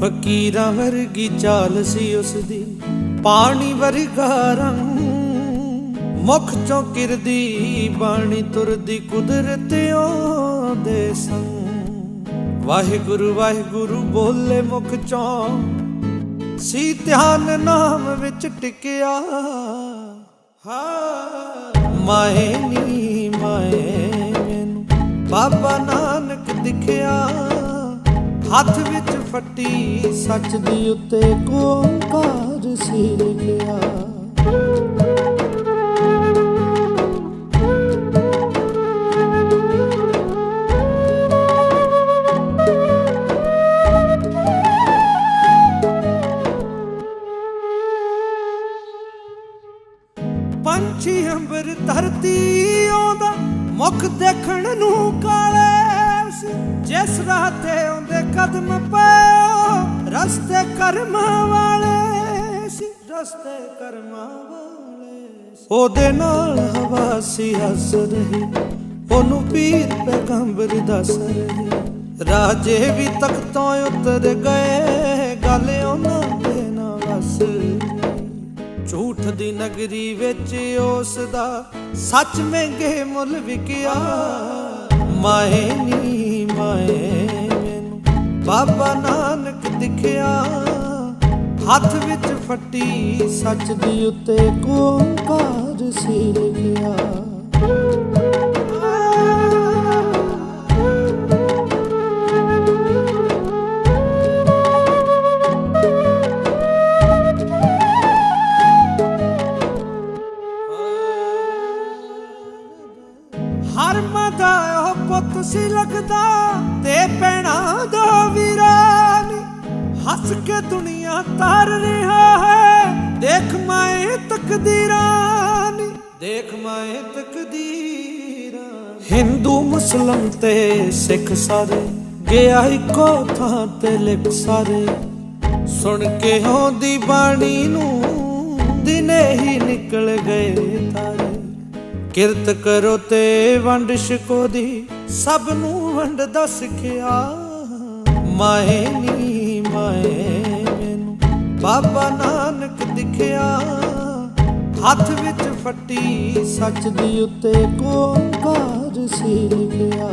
ਫਕੀਰਾਂ ਵਰਗੀ ਚਾਲ ਸੀ ਉਸ ਦੀ ਪਾਣੀ ਵਰਗਾ ਰੰਗ। ਮੁਖ ਚੋਂ ਕਿਰਦੀ, ਬਾਣੀ ਤੁਰਦੀ, ਕੁਦਰਤ ਉਹਦੇ ਸੰਗ। ਵਾਹਿਗੁਰੂ ਵਾਹਿਗੁਰੂ ਬੋਲੇ ਮੁਖ ਚੋਂ, ਸੀ ਧਿਆਨ ਨਾਮ ਵਿੱਚ ਟਿਕਿਆ। ਹਾਂ ਮਾਏ ਨੀ, ਮਾਏ ਮੈਨੂੰ, ਬਾਬਾ ਨਾਨਕ ਹੱਥ ਵਿੱਚ ਫੱਟੀ ਸੱਚ ਦੀ ਉੱਤੇ ਓੰਕਾਰ ਸੀ ਲਿਖਿਆ ਪੰਛੀ ਅੰਬਰ ਧਰਤੀ ਆਉਂਦਾ ਮੁਖ ਦੇਖਣ ਨੂੰ ਕਾਲੇ ਜਿਸ ਰਾਹ ਤੇ ਆਉਂਦੇ ਕਦਮ ਪਏ ਰਸਤੇ ਕਰਮਾਂ ਵਾਲੇ ਸੀ, ਰਸਤੇ ਕਰਮਾਂ ਵਾਲੇ ਉਹਦੇ ਨਾਲ ਹਵਾ ਸੀ ਹੱਸ ਰਹੀ, ਉਹਨੂੰ ਪੀਰ ਪੈਗੰਬਰ ਦੱਸ ਰਹੀ। ਰਾਜੇ ਵੀ ਤਖਤੋਂ ਉਤਰ ਗਏ, ਗੱਲ ਉਹਨਾਂ ਦੇ ਨਾ ਵਸ ਝੂਠ ਦੀ ਨਗਰੀ ਵਿੱਚ ਉਸ ਦਾ ਸੱਚ ਮਹਿੰਗੇ ਮੁੱਲ ਵਿਕਿਆ। ਮਾਏ ਨੀ ਬਾਬਾ ਨਾਨਕ ਦਿਖਿਆ। ਹੱਥ ਵਿੱਚ ਫੱਟੀ ਸੱਚ ਦੀ ਉੱਤੇ ਓੰਕਾਰ ਸੀ ਲਿਖਿਆ। ਪੁੱਤ ਸੀ ਲੱਗਦਾ ਤੇ ਪੈਣਾ ਦਾ ਵੀਰਾਨੀ ਹੱਸ ਕੇ ਦੁਨੀਆ ਤਾਰ ਰਿਹਾ ਹੈ ਦੇਖ ਮਾਏ ਤਕਦੀਰਾਂ ਨੀ। ਦੇਖ ਮਾਏ ਤਕਦੀਰਾਂ। ਹਿੰਦੂ ਮੁਸਲਮ ਤੇ ਸਿੱਖ ਸਾਰੇ ਗਿਆ ਇੱਕੋ ਥਾਂ ਤੇ ਲਿਖ ਸਾਰੇ। ਸੁਣ ਕੇ ਹੋਂਦੀ ਬਾਣੀ ਨੂੰ ਦਿਨੇ ਹੀ ਨਿਕਲ ਗਏ ਤਾਰੇ। ਕਿਰਤ ਕਰੋ ਤੇ ਵੰਡ ਛਕੋ ਦੀ, ਸਭ ਨੂੰ ਵੰਡ ਦੱਸ ਸਿੱਖਿਆ ਮਾਏ ਨੀ, ਮਾਏ ਮੈਨੂੰ, ਬਾਬਾ ਨਾਨਕ ਦਿਖਿਆ। ਹੱਥ ਵਿੱਚ ਫੱਟੀ ਸੱਚ ਦੀ ਉੱਤੇ ਓੰਕਾਰ ਸੀ ਲਿਖਿਆ